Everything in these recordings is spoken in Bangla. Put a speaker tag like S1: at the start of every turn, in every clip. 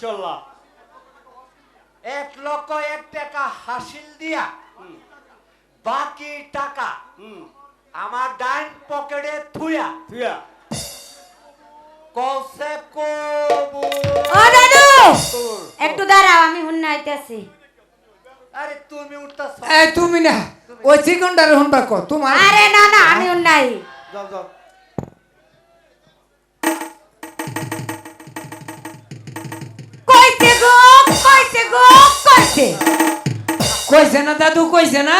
S1: ইনশাল্লাহ।
S2: এক লক্ষ এক টাকা হাসিল দিয়া বাকি টাকা
S1: হুম।
S2: আমার ডাইন পকেটে থুয়া।
S1: তুইয়া
S2: কসে কবু
S3: ও দাদু! একটু দাঁড়াও আমি হুন্না আইতাছি।
S2: আরে তুমি উঠতাছ।
S4: এই তুমি না ওই চিকনটারে হুনবা কো তোমার
S3: আরে না না আমি হুন্নাই।
S1: যাও যাও।
S3: কইছে গো কইছে কইছে
S4: না দাদু কইছে না।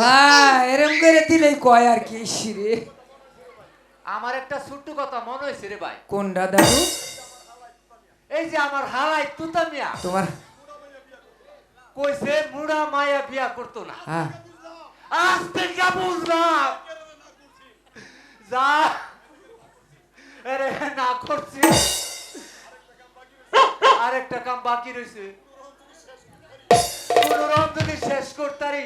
S4: হ্যাঁ এরম করে দিলেই কয় আর কি শিরে
S2: আমার একটা ছোট্ট কথা মনে হয়েছে রে ভাই।
S4: কোনটা দাদু?
S2: এই যে আমার হালাই তুতা মিয়া।
S4: তোমার
S2: কইছে মুড়া মায়া বিয়া করতো না।
S4: হ্যাঁ
S2: আজ থেকে বুঝলাম। যা। আরে না করছি। আরেকটা কাম বাকি রয়েছে কোন রকম যদি শেষ করতারি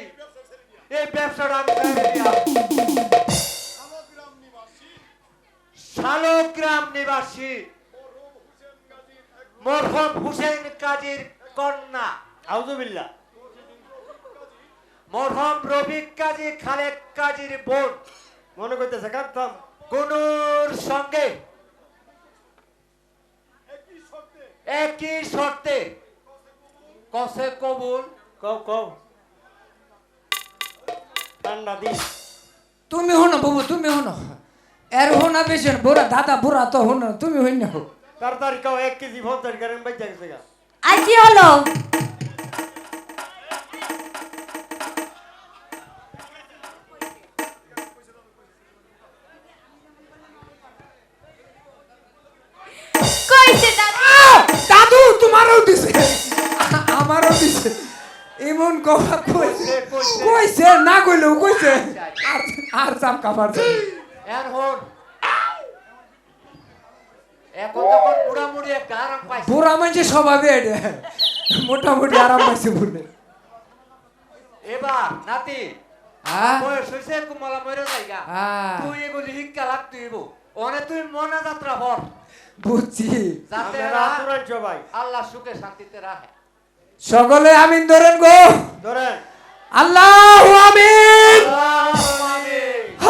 S2: এই ব্যবসাটা আমি শালগ্রাম নিবাসী মরহম হুসেন কাজীর কন্যা।
S1: আউজুবিল্লাহ
S2: মরহম রফিক কাজী খালেক কাজীর বোন।
S1: মনে করতেছে
S2: কোনুর সঙ্গে। একই শর্তে। কসে কবুল?
S1: কও কও। ঠান্ডা দিস।
S4: তুমি হনো বাবু তুমি হনো এর হোনা বেশি বুড়া দাদা বুড়া তো হনো তুমি হইন না
S1: তাড়াতাড়ি কও এক কেজি পঞ্চাশ গ্রাম বাইজা গেছে গা।
S3: আর কি হলো।
S4: কথা কইছে
S2: কইছে।
S4: না কইলেও কইছে। আর আর চাপ
S2: হন। এখন যখন মুড়ামুড়ি একটা আরাম পাইছে।
S4: বুড়া মানুষের স্বভাবে এটা মোটামুটি আরাম পাইছে
S2: এবার নাতি
S4: হ্যাঁ?
S2: বয়স হয়েছে কুমালা মরে যাইগা।
S4: হ্যাঁ।
S2: তুই এগুলি শিক্ষা লাগ তুইব অনে তুই মনে যাত্রা ভর
S4: বুঝছি।
S2: যাতে
S1: আতুরান সবাই
S2: আল্লাহ সুখে শান্তিতে রাখে
S4: সকলে আমিন ধরেন গো।
S1: ধরেন।
S4: আল্লাহ আমিন।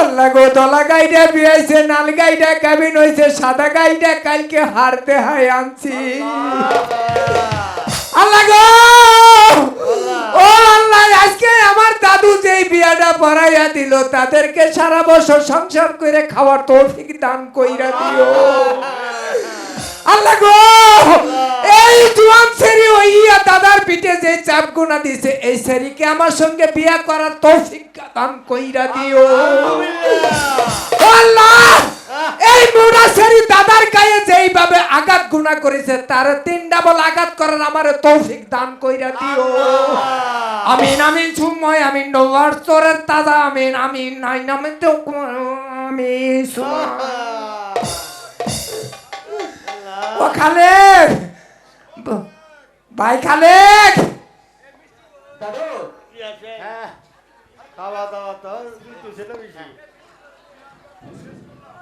S4: আল্লাহ গো দলা গাইডা বিয়াইছে নাল গাইডা কাবিন হইছে সাদা গাইডা কালকে হারতে হাই আনছি। আল্লাহ। গো! ও আল্লাহ আজকে আমার দাদু যেই বিয়াটা পড়াইয়া দিল তাদেরকে সারা বছর সংসার করে খাওয়ার তৌফিক দান কইরা দিও। আল্লাহ গো এই জোয়ান সেরি হইয়া দাদার পিঠে যে চাপ গুনা দিছে এই সেরিকে আমার সঙ্গে বিয়া করার তৌফিক দান কইরা দিও। আল্লাহ! এই মুড়া সেরি দাদার গায়ে যেইভাবে আঘাত গুণা করেছে তার তিন ডাবল আঘাত করার আমার তৌফিক দান কইরা দিও। আমিন আমিন সুময় আমিন ডোয়ার চোরের তাজা আমিন আমিন নাই নামে তো আমিন ও খালেক ব- ভাই খালেক
S2: দাদু!
S1: কি আছে?
S2: হ্যাঁ
S1: খাওয়া দাওয়া তো দিতেছে না বেশি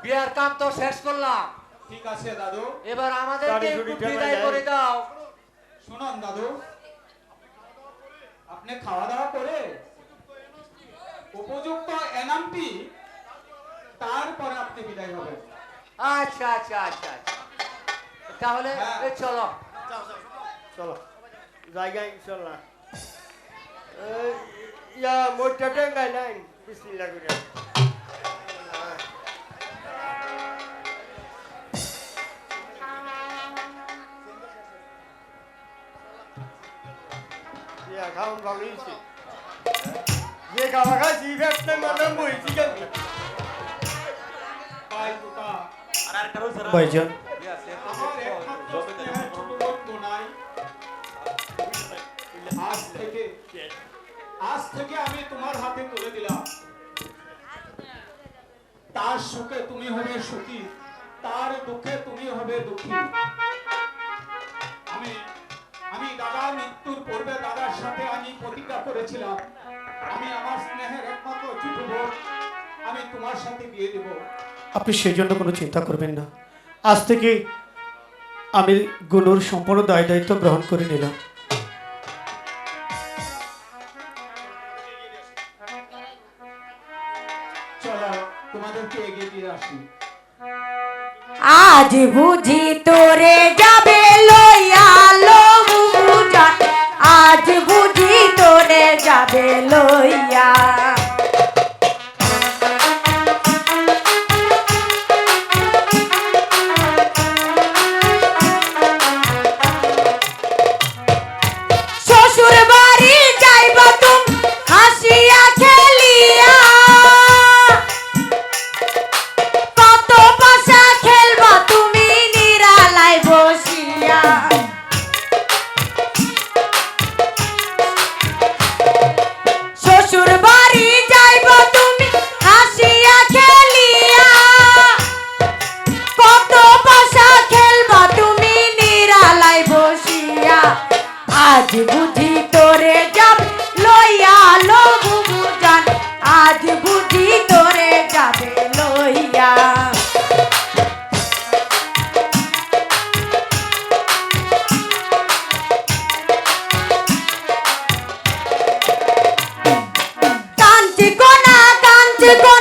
S2: বিয়ার কাম তো শেষ করলাম।
S5: ঠিক আছে দাদু।
S2: এবার আমাদেরকে একটু বিদায় করে দাও।
S5: শুনুন দাদু। আপনি খাওয়া দাওয়া করে উপযুক্ত এনামটি তারপরে আপনি বিদায় হবেন।
S2: আচ্ছা আচ্ছা আচ্ছা আচ্ছা। তাহলে
S5: হ্যাঁ।
S2: চলো।
S1: চলো জায়গা ইনশাল্লাহ এই, ইয়া মোটা টেঙ্গাই নাই বিসমিল্লাহ করে ইয়া খাওন ভালো হয়েছে যে খাওয়া খাইছি ফেটতে মানে
S5: আজ থেকে আজ থেকে আমি তোমার হাতে তুলে দিলাম। তার সুখে তুমি হবে সুখী, তার দুঃখে তুমি হবে দুঃখী। আমি আমি দাদার মৃত্যুর পূর্বে দাদার সাথে আমি প্রতিজ্ঞা করেছিলাম, আমি আমার স্নেহের একমাত্র আমি তোমার সাথে বিয়ে দেবো।
S6: আপনি সেই জন্য কোনো চিন্তা করবেন না। আজ থেকে আমি গুনুর সম্পূর্ণ দায় দায়িত্ব গ্রহণ করে নিলাম।
S3: আজ বুঝি তোরে যাবে লইয়া লো বুঝা আজ বুঝি তোরে যাবে লইয়া। বুঝি তোরে যাব লইয়া লো বুবু জান আজ বুঝি তোরে যাবে লইয়া। কাঞ্চি কোনা কাঞ্চি কোনা।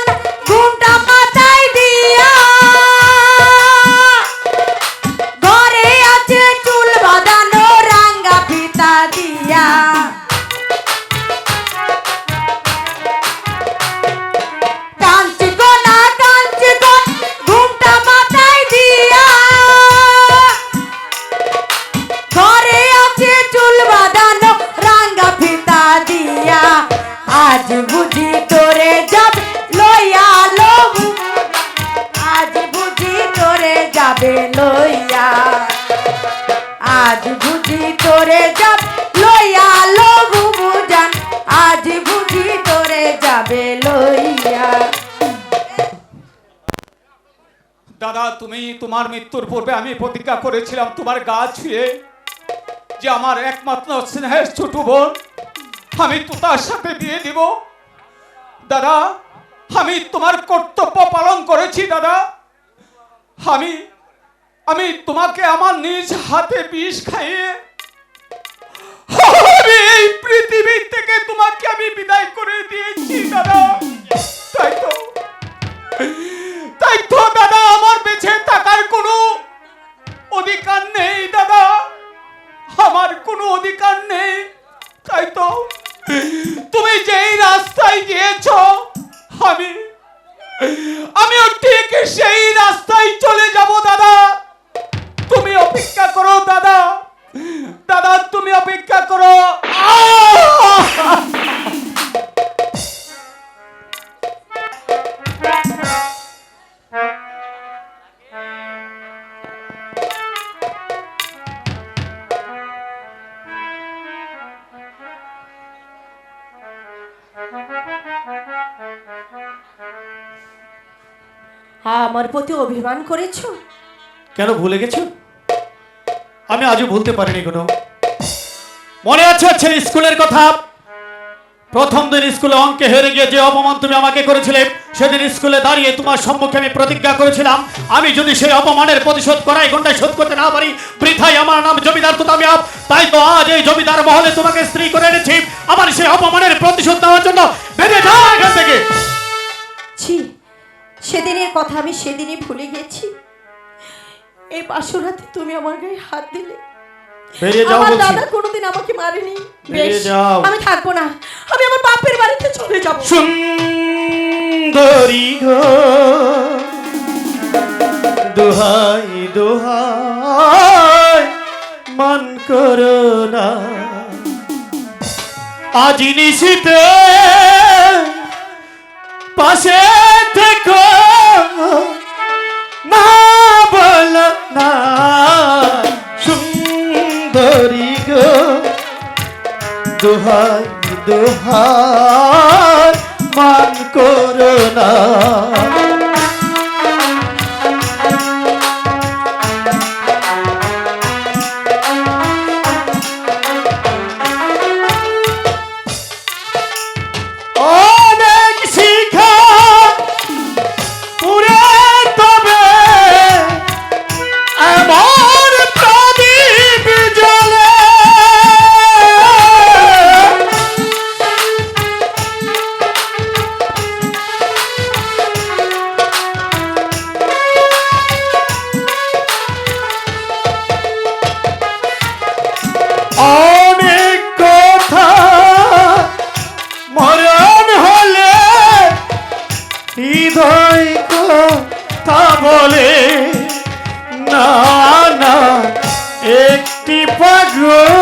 S3: আজ বুঝি তোরে যাব, লইয়া লোবু জান আজ বুঝি তোরে যাবে, লইয়া।
S5: দাদা, তুমি তোমার মৃত্যুর পূর্বে আমি প্রতিজ্ঞা করেছিলাম তোমার গা ছুঁয়ে যে আমার একমাত্র স্নেহের ছোট বোন আমি তো তার সাথে বিয়ে দিব। দাদা, আমি তোমার কর্তব্য পালন করেছি, দাদা। আমি আমি তোমাকে আমার নিজ হাতে বিষ খাইয়ে এই পৃথিবী থেকে তোমাকে আমি বিদায় করে দিয়েছি, দাদা। তাই তো। আমার
S3: প্রতি অভিমান করেছ?
S6: কেন ভুলে গেছো? আমি আজও ভুলতে পারিনি কোনো। মনে আছে আছে স্কুলের কথা? প্রথম দিন স্কুলে অঙ্কে হেরে গিয়ে যে অপমান তুমি আমাকে করেছিলে সেদিন স্কুলে দাঁড়িয়ে তোমার সম্মুখে আমি প্রতিজ্ঞা করেছিলাম। আমি যদি সেই অপমানের প্রতিশোধ করাই ঘন্টায় শোধ করতে না পারি বৃথাই আমার নাম জমিদার তো আমি আপ তাই তো আজ এই জমিদার মহলে তোমাকে স্ত্রী করে এনেছি। আমার সেই অপমানের প্রতিশোধ দেওয়ার জন্য বেরিয়ে যাও এখান থেকে।
S3: ছি সেদিনের কথা আমি সেদিনই ভুলে গেছি। এই পাশরাতে তুমি আমার গায়ে হাত দিলে।
S6: বেরিয়ে যাও বলছি।
S3: দাদা কোনোদিন আমাকে মারেনি। বেশ। আমি থাকব না। আমি আমার বাপের বাড়িতে চলে যাব।
S6: সুন্দরী গো দোহাই দোহাই মান করো না। আজ নিশিতে পাশে থেকো। না বল না সুন্দরী গো। দোহাই দোহাই মান করো না। বলে না না একটি পাগল।